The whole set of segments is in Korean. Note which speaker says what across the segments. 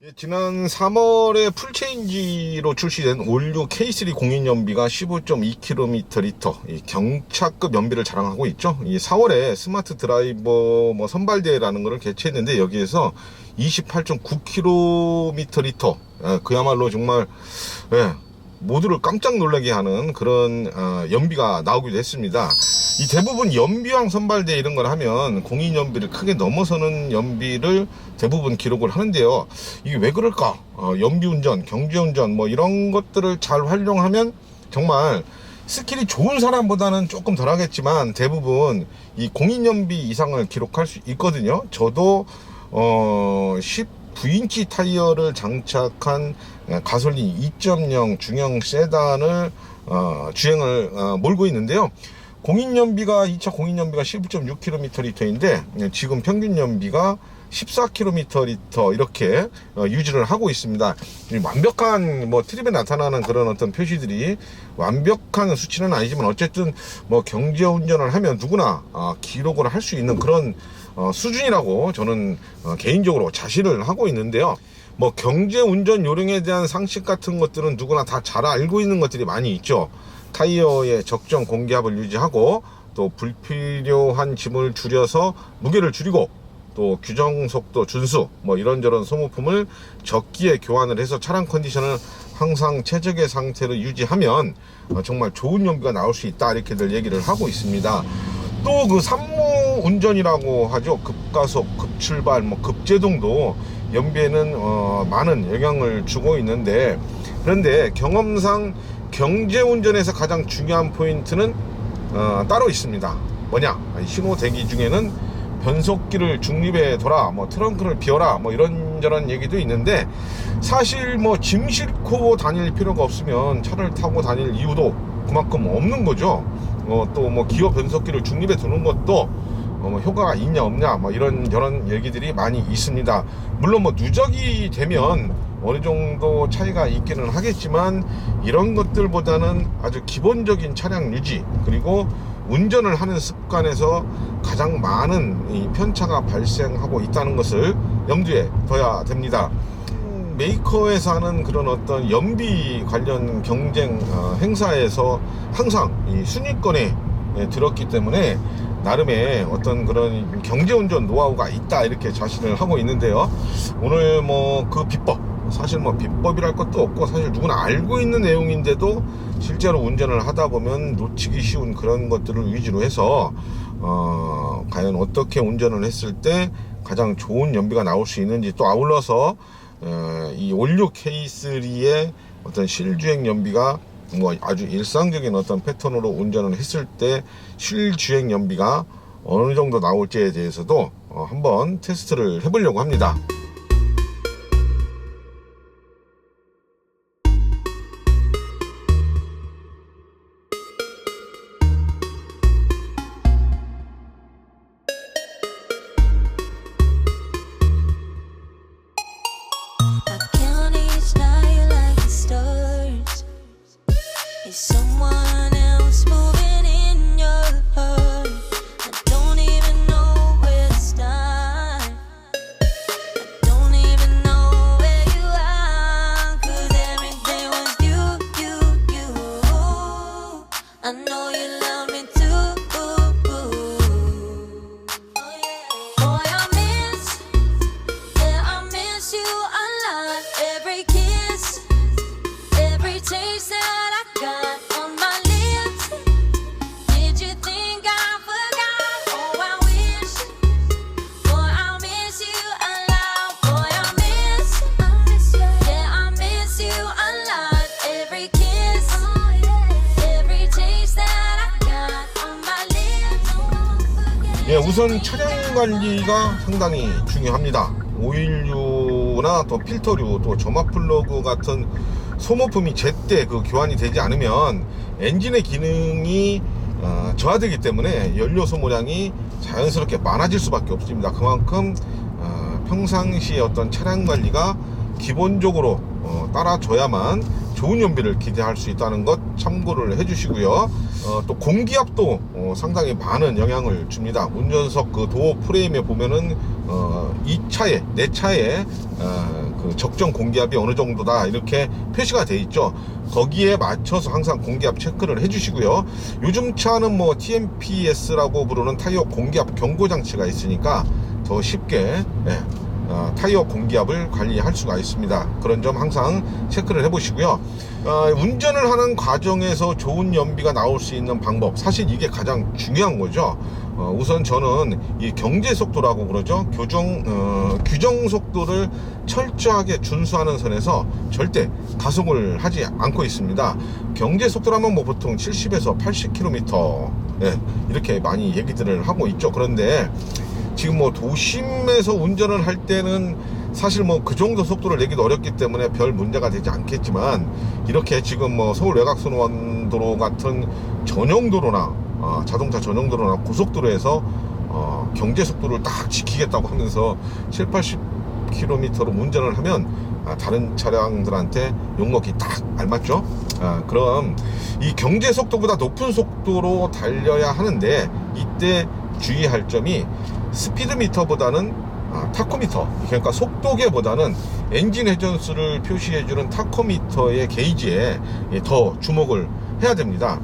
Speaker 1: 예, 지난 3월에 풀체인지로 출시된 올류 K3 공인 연비가 15.2km 리터 이 경차급 연비를 자랑하고 있죠. 이 4월에 스마트 드라이버 뭐 선발대회라는 것을 개최했는데 여기에서 28.9km 리터 예, 그야말로 정말 예, 모두를 깜짝 놀라게 하는 그런 어, 연비가 나오기도 했습니다. 이 대부분 연비왕 선발대 이런 걸 하면 공인 연비를 크게 넘어서는 연비를 대부분 기록을 하는데요. 이게 왜 그럴까? 어, 연비 운전, 경제 운전 뭐 이런 것들을 잘 활용하면 정말 스킬이 좋은 사람보다는 조금 덜 하겠지만 대부분 이 공인 연비 이상을 기록할 수 있거든요. 저도 어 19인치 타이어를 장착한 가솔린 2.0 중형 세단을 어, 주행을 어, 몰고 있는데요. 공인 연비가 2차 공인 연비가 11.6km 리터인데 지금 평균 연비가 14km 리터 이렇게 어, 유지를 하고 있습니다. 이 완벽한 뭐 트립에 나타나는 그런 어떤 표시들이 완벽한 수치는 아니지만 어쨌든 뭐 경제 운전을 하면 누구나 아, 기록을 할 수 있는 그런 어, 수준이라고 저는 어, 개인적으로 자신을 하고 있는데요. 뭐 경제 운전 요령에 대한 상식 같은 것들은 누구나 다 잘 알고 있는 것들이 많이 있죠. 타이어의 적정 공기압을 유지하고 또 불필요한 짐을 줄여서 무게를 줄이고 또 규정 속도 준수 뭐 이런저런 소모품을 적기에 교환을 해서 차량 컨디션을 항상 최적의 상태로 유지하면 어, 정말 좋은 연비가 나올 수 있다 이렇게들 얘기를 하고 있습니다. 또 그 3 운전이라고 하죠. 급가속, 급출발, 뭐 급제동도 연비에는 어, 많은 영향을 주고 있는데 그런데 경험상 경제운전에서 가장 중요한 포인트는 어, 따로 있습니다. 뭐냐? 신호 대기 중에는 변속기를 중립에 둬라, 뭐 트렁크를 비워라, 뭐 이런저런 얘기도 있는데 사실 뭐 짐 싣고 다닐 필요가 없으면 차를 타고 다닐 이유도 그만큼 없는 거죠. 어, 또 뭐 기어 변속기를 중립에 두는 것도 뭐 효과가 있냐 없냐 뭐 이런 저런 얘기들이 많이 있습니다. 물론 뭐 누적이 되면 어느 정도 차이가 있기는 하겠지만 이런 것들보다는 아주 기본적인 차량 유지 그리고 운전을 하는 습관에서 가장 많은 이 편차가 발생하고 있다는 것을 염두에 둬야 됩니다. 메이커에서 하는 그런 어떤 연비 관련 경쟁 어, 행사에서 항상 이 순위권에 예, 들었기 때문에 나름의 어떤 그런 경제운전 노하우가 있다 이렇게 자신을 하고 있는데요. 오늘 뭐 그 비법 사실 뭐 비법이랄 것도 없고 사실 누구나 알고 있는 내용인데도 실제로 운전을 하다 보면 놓치기 쉬운 그런 것들을 위주로 해서 어, 과연 어떻게 운전을 했을 때 가장 좋은 연비가 나올 수 있는지 또 아울러서 어, 이 올류 K3의 어떤 실주행 연비가 뭐 아주 일상적인 어떤 패턴으로 운전을 했을 때 실주행 연비가 어느 정도 나올지에 대해서도 어, 한번 테스트를 해보려고 합니다. 예, 우선 차량 관리가 상당히 중요합니다. 오일류나 또 필터류, 또 점화 플러그 같은 소모품이 제때 그 교환이 되지 않으면 엔진의 기능이 어, 저하되기 때문에 연료 소모량이 자연스럽게 많아질 수밖에 없습니다. 그만큼 어, 평상시에 어떤 차량 관리가 기본적으로 어, 따라줘야만 좋은 연비를 기대할 수 있다는 것 참고를 해주시고요. 어, 또 공기압도 어, 상당히 많은 영향을 줍니다. 운전석 그 도어 프레임에 보면은 어, 이 차에 내 차에 어, 그 적정 공기압이 어느 정도다 이렇게 표시가 돼 있죠. 거기에 맞춰서 항상 공기압 체크를 해주시고요. 요즘 차는 뭐 TMPS라고 부르는 타이어 공기압 경고 장치가 있으니까 더 쉽게 예, 어, 타이어 공기압을 관리할 수가 있습니다. 그런 점 항상 체크를 해보시고요. 어, 운전을 하는 과정에서 좋은 연비가 나올 수 있는 방법, 사실 이게 가장 중요한 거죠. 어, 우선 저는 이 경제 속도라고 그러죠. 교정, 어, 규정 속도를 철저하게 준수하는 선에서 절대 가속을 하지 않고 있습니다. 경제 속도라면 뭐 보통 70에서 80km 예, 이렇게 많이 얘기들을 하고 있죠. 그런데 지금 뭐 도심에서 운전을 할 때는 사실 뭐 그 정도 속도를 내기도 어렵기 때문에 별 문제가 되지 않겠지만 이렇게 지금 뭐 서울 외곽순환도로 같은 전용도로나 어, 자동차 전용도로나 고속도로에서 어, 경제 속도를 딱 지키겠다고 하면서 7, 80km로 운전을 하면 아, 다른 차량들한테 욕먹기 딱 알맞죠? 아, 그럼 이 경제 속도보다 높은 속도로 달려야 하는데 이때 주의할 점이 스피드미터보다는 아, 타코미터 그러니까 속도계보다는 엔진 회전수를 표시해주는 타코미터의 게이지에 예, 더 주목을 해야 됩니다.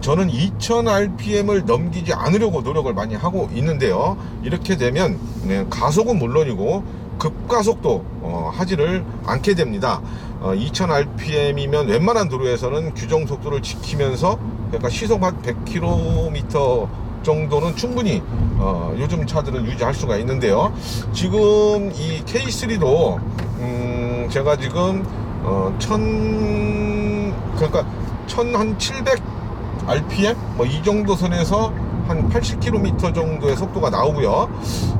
Speaker 1: 저는 2000rpm을 넘기지 않으려고 노력을 많이 하고 있는데요. 이렇게 되면 네, 가속은 물론이고 급가속도 어, 하지를 않게 됩니다. 어, 2000rpm이면 웬만한 도로에서는 규정 속도를 지키면서 그러니까 시속 한 100km 정도는 충분히 어, 요즘 차들은 유지할 수가 있는데요. 지금 이 K3도 음, 제가 지금 어, 천 그러니까 천1700 RPM 뭐 이 정도 선에서 한 80km 정도의 속도가 나오고요.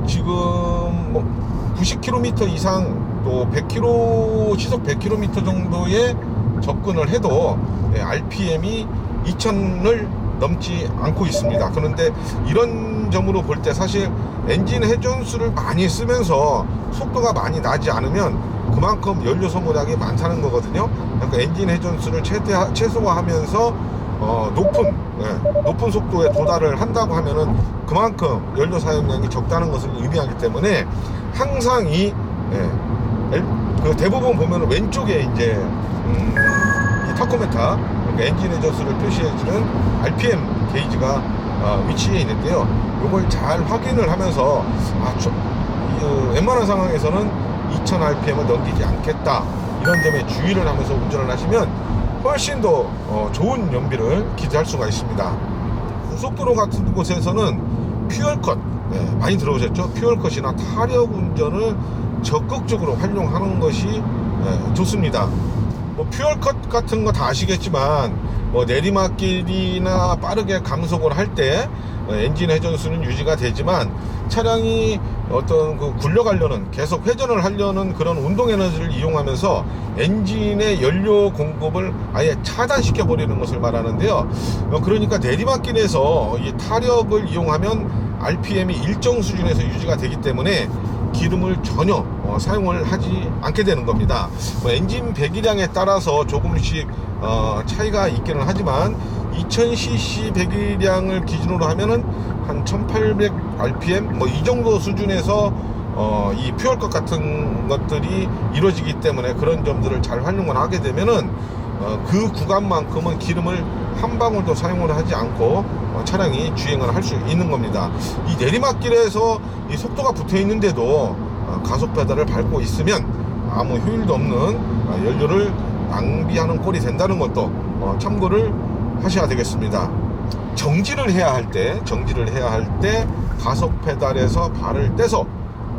Speaker 1: 지금 뭐 90km 이상 또 100km 시속 100km 정도의 접근을 해도 네, RPM이 2000을 넘지 않고 있습니다. 그런데 이런 점으로 볼 때 사실 엔진 회전수를 많이 쓰면서 속도가 많이 나지 않으면 그만큼 연료 소모량이 많다는 거거든요. 그러니까 엔진 회전수를 최대 최소화하면서 어, 높은 예, 높은 속도에 도달을 한다고 하면은 그만큼 연료 사용량이 적다는 것을 의미하기 때문에 항상 이, 예, 엘- 그 대부분 보면 왼쪽에 이제 음, 이 타코메타 그러니까 엔진 회전수를 표시해주는 RPM 게이지가 어, 위치해 있는데요. 이걸 잘 확인을 하면서 아, 저, 이, 어, 웬만한 상황에서는 2000rpm을 넘기지 않겠다 이런 점에 주의를 하면서 운전을 하시면 훨씬 더 어, 좋은 연비를 기대할 수가 있습니다. 고속도로 같은 곳에서는 퓨얼컷 네, 많이 들어오셨죠? 퓨얼컷이나 타력 운전을 적극적으로 활용하는 것이 네, 좋습니다. 뭐 퓨얼컷 같은 거 다 아시겠지만 뭐 내리막길이나 빠르게 감속을 할 때 엔진 회전수는 유지가 되지만 차량이 어떤 그 굴려가려는 계속 회전을 하려는 그런 운동 에너지를 이용하면서 엔진의 연료 공급을 아예 차단시켜 버리는 것을 말하는데요. 어, 그러니까 내리막길에서 이 타력을 이용하면 RPM이 일정 수준에서 유지가 되기 때문에 기름을 전혀 어, 사용을 하지 않게 되는 겁니다. 뭐 엔진 배기량에 따라서 조금씩 어, 차이가 있기는 하지만 2000cc 배기량을 기준으로 하면은 한 1800 rpm 뭐 이 정도 수준에서 어, 이 퓨얼컷 같은 것들이 이루어지기 때문에 그런 점들을 잘 활용을 하게 되면은 어, 그 구간만큼은 기름을 한 방울도 사용을 하지 않고 어, 차량이 주행을 할 수 있는 겁니다. 이 내리막길에서 이 속도가 붙어 있는데도 어, 가속 페달을 밟고 있으면 아무 효율도 없는 어, 연료를 낭비하는 꼴이 된다는 것도 어, 참고를 하셔야 되겠습니다. 정지를 해야 할 때, 정지를 해야 할 때 가속 페달에서 발을 떼서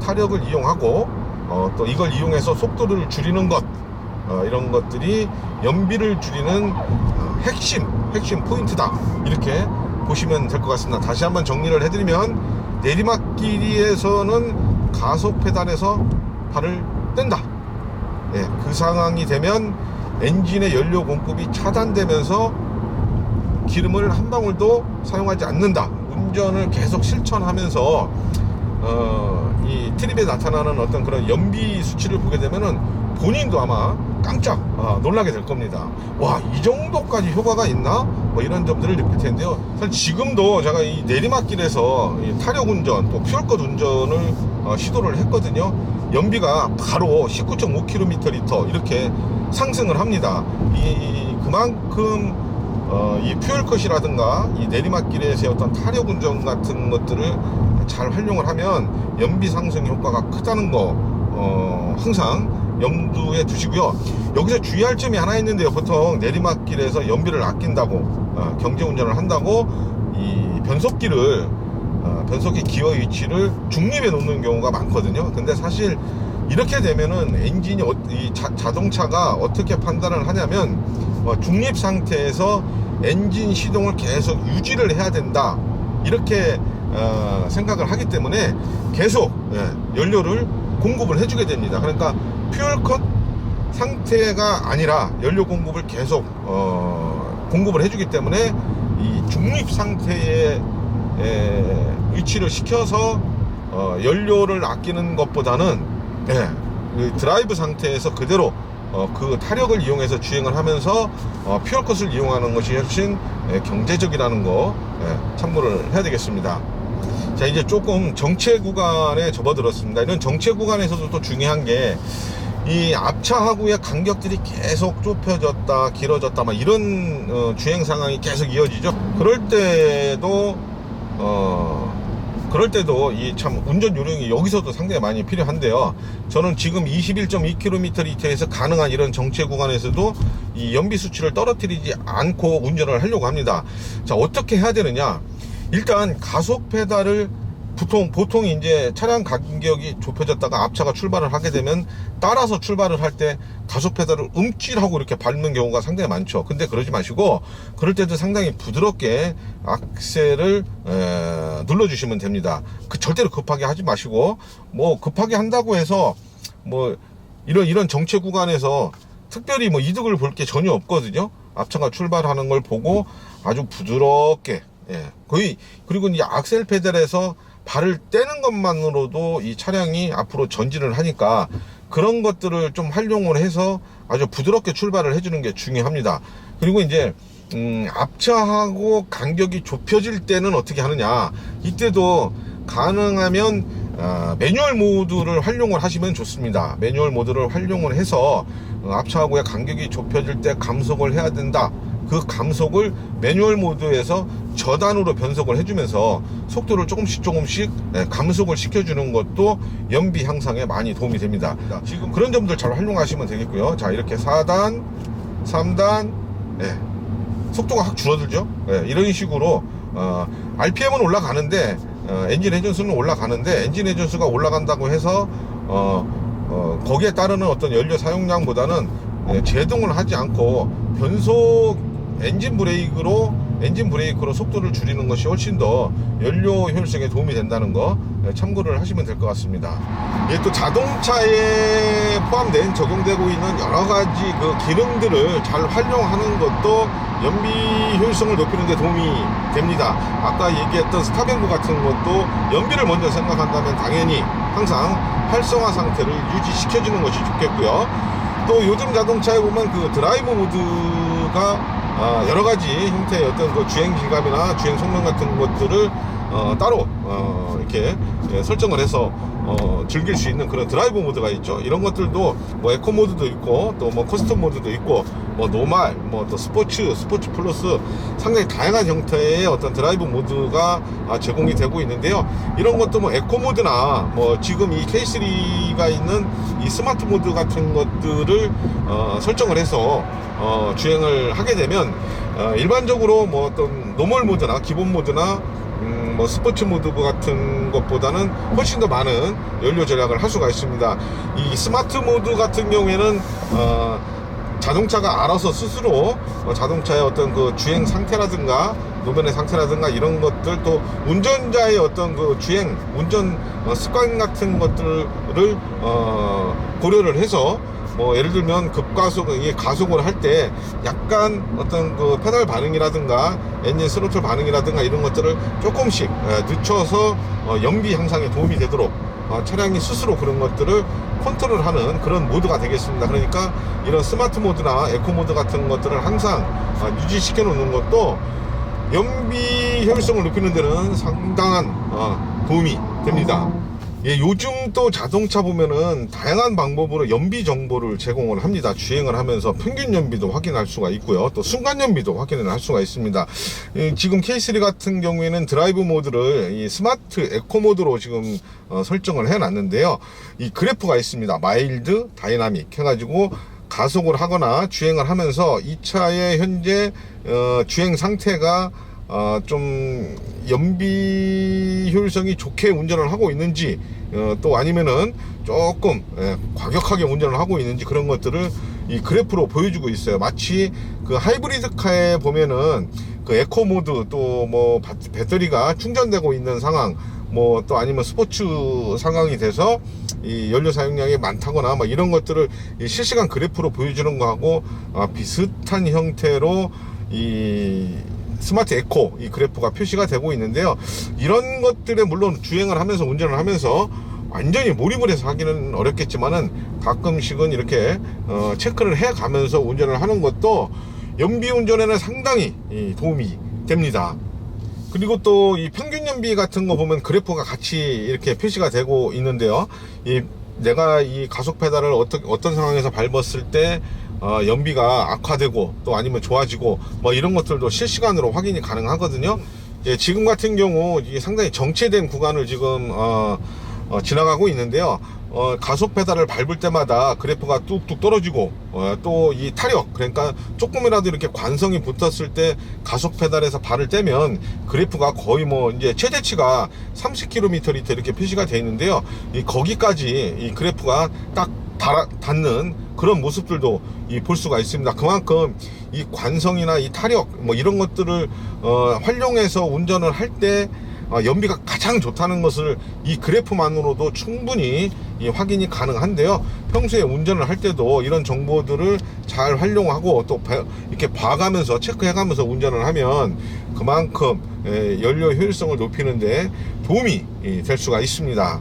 Speaker 1: 타력을 이용하고 어, 또 이걸 이용해서 속도를 줄이는 것 어, 이런 것들이 연비를 줄이는 어, 핵심 핵심 포인트다 이렇게 보시면 될 것 같습니다. 다시 한번 정리를 해드리면 내리막길에서는 가속 페달에서 발을 뗀다. 예, 그 상황이 되면 엔진의 연료 공급이 차단되면서 기름을 한 방울도 사용하지 않는다. 운전을 계속 실천하면서 어, 이 트립에 나타나는 어떤 그런 연비 수치를 보게 되면은 본인도 아마 깜짝 아, 놀라게 될 겁니다. 와, 이 정도까지 효과가 있나? 뭐 이런 점들을 느낄 텐데요. 사실 지금도 제가 이 내리막길에서 이 타력 운전, 또 퓨얼컷 운전을 어, 시도를 했거든요. 연비가 바로 19.5km 리터 이렇게 상승을 합니다. 이 그만큼 어, 이 퓨얼컷이라든가 이 내리막길에서의 어떤 타력 운전 같은 것들을 잘 활용을 하면 연비 상승 효과가 크다는 거 어, 항상 염두에 두시고요. 여기서 주의할 점이 하나 있는데요. 보통 내리막길에서 연비를 아낀다고 어, 경제 운전을 한다고 이 변속기를 어, 변속기 기어 위치를 중립에 놓는 경우가 많거든요. 근데 사실 이렇게 되면은 엔진이 어- 이 자, 자동차가 어떻게 판단을 하냐면 어, 중립 상태에서 엔진 시동을 계속 유지를 해야 된다 이렇게 어, 생각을 하기 때문에 계속 예, 연료를 공급을 해주게 됩니다. 그러니까 퓨얼컷 상태가 아니라 연료 공급을 계속 어, 공급을 해주기 때문에 이 중립 상태의 에, 위치를 시켜서 어, 연료를 아끼는 것보다는 예, 그 드라이브 상태에서 그대로 어, 그 타력을 이용해서 주행을 하면서 어, 퓨얼컷을 이용하는 것이 훨씬 예, 경제적이라는 거 예, 참고를 해야 되겠습니다. 자 이제 조금 정체 구간에 접어들었습니다. 이런 정체 구간에서도 또 중요한 게 이 앞차하고의 간격들이 계속 좁혀졌다 길어졌다 막 이런 어, 주행 상황이 계속 이어지죠. 그럴 때도 어 그럴 때도 이 참 운전 요령이 여기서도 상당히 많이 필요한데요. 저는 지금 21.2km 리터에서 가능한 이런 정체 구간에서도 이 연비 수치를 떨어뜨리지 않고 운전을 하려고 합니다. 자 어떻게 해야 되느냐? 일단 가속 페달을 보통 보통 이제 차량 간격이 좁혀졌다가 앞차가 출발을 하게 되면 따라서 출발을 할 때 가속 페달을 움찔하고 이렇게 밟는 경우가 상당히 많죠. 근데 그러지 마시고 그럴 때도 상당히 부드럽게 악셀을 에, 눌러주시면 됩니다. 그 절대로 급하게 하지 마시고 뭐 급하게 한다고 해서 뭐 이런 이런 정체 구간에서 특별히 뭐 이득을 볼 게 전혀 없거든요. 앞차가 출발하는 걸 보고 아주 부드럽게 예 거의 그리고 이 악셀 페달에서 발을 떼는 것만으로도 이 차량이 앞으로 전진을 하니까 그런 것들을 좀 활용을 해서 아주 부드럽게 출발을 해주는 게 중요합니다. 그리고 이제 음, 앞차하고 간격이 좁혀질 때는 어떻게 하느냐 이때도 가능하면 아, 매뉴얼 모드를 활용을 하시면 좋습니다. 매뉴얼 모드를 활용을 해서 어, 앞차하고의 간격이 좁혀질 때 감속을 해야 된다. 그 감속을 매뉴얼 모드에서 저단으로 변속을 해주면서 속도를 조금씩 조금씩 예, 감속을 시켜주는 것도 연비 향상에 많이 도움이 됩니다. 지금 그런 점들 잘 활용하시면 되겠고요. 자 이렇게 4단, 3단, 예, 속도가 확 줄어들죠. 예, 이런 식으로 어, RPM은 올라가는데 어, 엔진 회전수는 올라가는데 엔진 회전수가 올라간다고 해서 어, 어, 거기에 따르는 어떤 연료 사용량보다는 예, 제동을 하지 않고 변속 엔진 브레이크로 엔진 브레이크로 속도를 줄이는 것이 훨씬 더 연료 효율성에 도움이 된다는 거 예, 참고를 하시면 될 것 같습니다. 이게 또 자동차에 포함된 적용되고 있는 여러 가지 그 기능들을 잘 활용하는 것도 연비 효율성을 높이는 데 도움이 됩니다. 아까 얘기했던 스타뱅크 같은 것도 연비를 먼저 생각한다면 당연히 항상 활성화 상태를 유지시켜주는 것이 좋겠고요. 또 요즘 자동차에 보면 그 드라이브 모드가 아, 여러 가지 형태의 어떤 그 주행 질감이나 주행 성능 같은 것들을 어, 따로 어, 이렇게 예, 설정을 해서 어, 즐길 수 있는 그런 드라이브 모드가 있죠. 이런 것들도 뭐 에코 모드도 있고 또 뭐 커스텀 모드도 있고 뭐 노말, 뭐 또 스포츠, 스포츠 플러스 상당히 다양한 형태의 어떤 드라이브 모드가 아, 제공이 되고 있는데요. 이런 것도 뭐 에코 모드나 뭐 지금 이 K3가 있는 이 스마트 모드 같은 것들을 어, 설정을 해서 어, 주행을 하게 되면 어, 일반적으로 뭐 어떤 노멀 모드나 기본 모드나 음, 뭐 스포츠 모드 같은 것보다는 훨씬 더 많은 연료 절약을 할 수가 있습니다. 이 스마트 모드 같은 경우에는 어, 자동차가 알아서 스스로 어, 자동차의 어떤 그 주행 상태라든가 노면의 상태라든가 이런 것들 또 운전자의 어떤 그 주행 운전 어, 습관 같은 것들을 어, 고려를 해서 뭐 예를 들면 급가속 이게 가속을 할 때 약간 어떤 그 페달 반응이라든가 엔진 스로틀 반응이라든가 이런 것들을 조금씩 예, 늦춰서 어, 연비 향상에 도움이 되도록 어, 차량이 스스로 그런 것들을 컨트롤하는 그런 모드가 되겠습니다. 그러니까 이런 스마트 모드나 에코 모드 같은 것들을 항상 어, 유지시켜 놓는 것도 연비 효율성을 높이는 데는 상당한 어, 도움이 됩니다. 예, 요즘 또 자동차 보면은 다양한 방법으로 연비 정보를 제공을 합니다. 주행을 하면서 평균 연비도 확인할 수가 있고요. 또 순간 연비도 확인을 할 수가 있습니다. 예, 지금 K3 같은 경우에는 드라이브 모드를 이 스마트 에코 모드로 지금 어, 설정을 해 놨는데요. 이 그래프가 있습니다. 마일드, 다이나믹 해가지고 가속을 하거나 주행을 하면서 이 차의 현재 어, 주행 상태가 어, 좀 연비 효율성이 좋게 운전을 하고 있는지 어, 또 아니면은 조금 예, 과격하게 운전을 하고 있는지 그런 것들을 이 그래프로 보여주고 있어요. 마치 그 하이브리드 카에 보면은 그 에코 모드 또 뭐 배터리가 충전되고 있는 상황 뭐 또 아니면 스포츠 상황이 돼서 이 연료 사용량이 많다거나 막 이런 것들을 이 실시간 그래프로 보여주는 거하고 아, 비슷한 형태로 이 스마트 에코 이 그래프가 표시가 되고 있는데요. 이런 것들에 물론 주행을 하면서 운전을 하면서 완전히 몰입을 해서 하기는 어렵겠지만은 가끔씩은 이렇게 어, 체크를 해 가면서 운전을 하는 것도 연비 운전에는 상당히 이 도움이 됩니다. 그리고 또 이 평균 연비 같은 거 보면 그래프가 같이 이렇게 표시가 되고 있는데요. 이 내가 이 가속 페달을 어떤 어떤 상황에서 밟았을 때 어, 연비가 악화되고 또 아니면 좋아지고 뭐 이런 것들도 실시간으로 확인이 가능하거든요. 예, 지금 같은 경우 이게 상당히 정체된 구간을 지금 어, 어, 지나가고 있는데요. 어, 가속 페달을 밟을 때마다 그래프가 뚝뚝 떨어지고 어, 또 이 타력 그러니까 조금이라도 이렇게 관성이 붙었을 때 가속 페달에서 발을 떼면 그래프가 거의 뭐 이제 최대치가 30km 이렇게 표시가 되어 있는데요. 이 거기까지 이 그래프가 딱 닿아, 닿는 그런 모습들도 이 볼 수가 있습니다. 그만큼 이 관성이나 이 타력 뭐 이런 것들을 어, 활용해서 운전을 할때 어, 연비가 가장 좋다는 것을 이 그래프만으로도 충분히 이 확인이 가능한데요. 평소에 운전을 할 때도 이런 정보들을 잘 활용하고 또 배- 이렇게 봐가면서 체크해가면서 운전을 하면 그만큼 에, 연료 효율성을 높이는데 도움이 이, 될 수가 있습니다.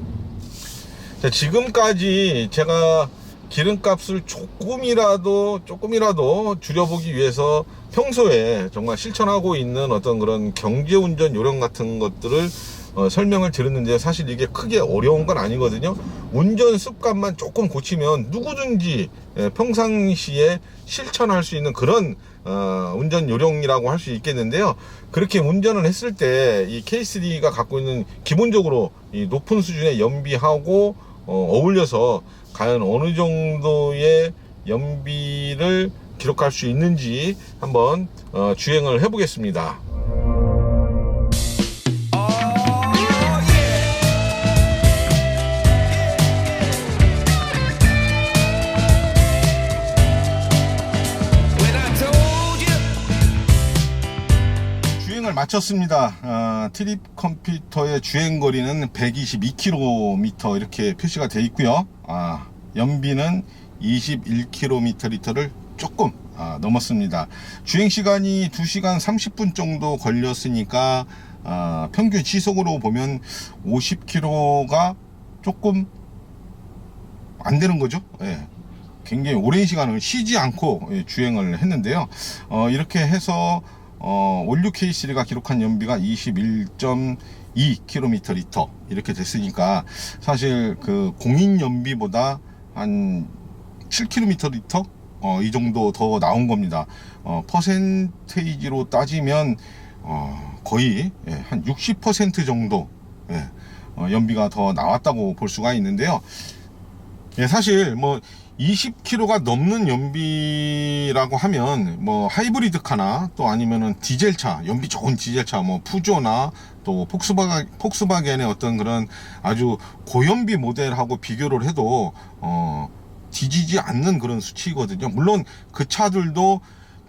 Speaker 1: 자, 지금까지 제가 기름값을 조금이라도 조금이라도 줄여보기 위해서 평소에 정말 실천하고 있는 어떤 그런 경제운전 요령 같은 것들을 어, 설명을 드렸는데 사실 이게 크게 어려운 건 아니거든요. 운전 습관만 조금 고치면 누구든지 예, 평상시에 실천할 수 있는 그런 어, 운전 요령이라고 할 수 있겠는데요. 그렇게 운전을 했을 때 이 K3가 갖고 있는 기본적으로 이 높은 수준의 연비하고 어, 어울려서 과연 어느 정도의 연비를 기록할 수 있는지 한번 어, 주행을 해보겠습니다. 마쳤습니다. 아, 트립 컴퓨터의 주행 거리는 122km 이렇게 표시가 되어 있고요. 아, 연비는 21km/를 조금 아, 넘었습니다. 주행 시간이 2시간 30분 정도 걸렸으니까 아, 평균 시속으로 보면 50km가 조금 안 되는 거죠. 예. 굉장히 오랜 시간을 쉬지 않고 예, 주행을 했는데요. 어, 이렇게 해서 어, 올류 K3가 기록한 연비가 21.2km 리터 이렇게 됐으니까 사실 그 공인 연비보다 한 7km 리터 어, 이 정도 더 나온 겁니다. 어, 퍼센테이지로 따지면 어, 거의 예, 한60% 정도 예, 어, 연비가 더 나왔다고 볼 수가 있는데요. 예, 사실 뭐 20km가 넘는 연비라고 하면 뭐 하이브리드 카나 또 아니면은 디젤차 연비 좋은 디젤차 뭐 푸조나 또 폭스바겐 폭스바겐의 어떤 그런 아주 고연비 모델하고 비교를 해도 어 뒤지지 않는 그런 수치거든요. 물론 그 차들도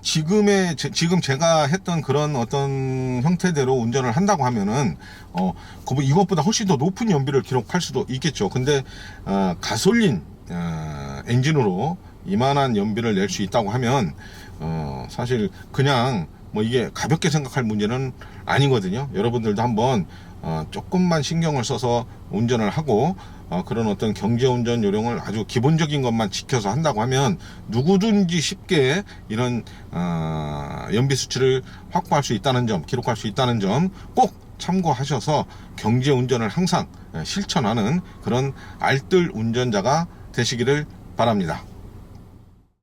Speaker 1: 지금의 제- 지금 제가 했던 그런 어떤 형태대로 운전을 한다고 하면은 어 그- 이것보다 훨씬 더 높은 연비를 기록할 수도 있겠죠. 근데 어, 가솔린 어, 엔진으로 이만한 연비를 낼 수 있다고 하면 어, 사실 그냥 뭐 이게 가볍게 생각할 문제는 아니거든요. 여러분들도 한번 어, 조금만 신경을 써서 운전을 하고 어, 그런 어떤 경제운전 요령을 아주 기본적인 것만 지켜서 한다고 하면 누구든지 쉽게 이런 어, 연비 수치를 확보할 수 있다는 점, 기록할 수 있다는 점 꼭 참고하셔서 경제 운전을 항상 예, 실천하는 그런 알뜰 운전자가 되시기를 바랍니다.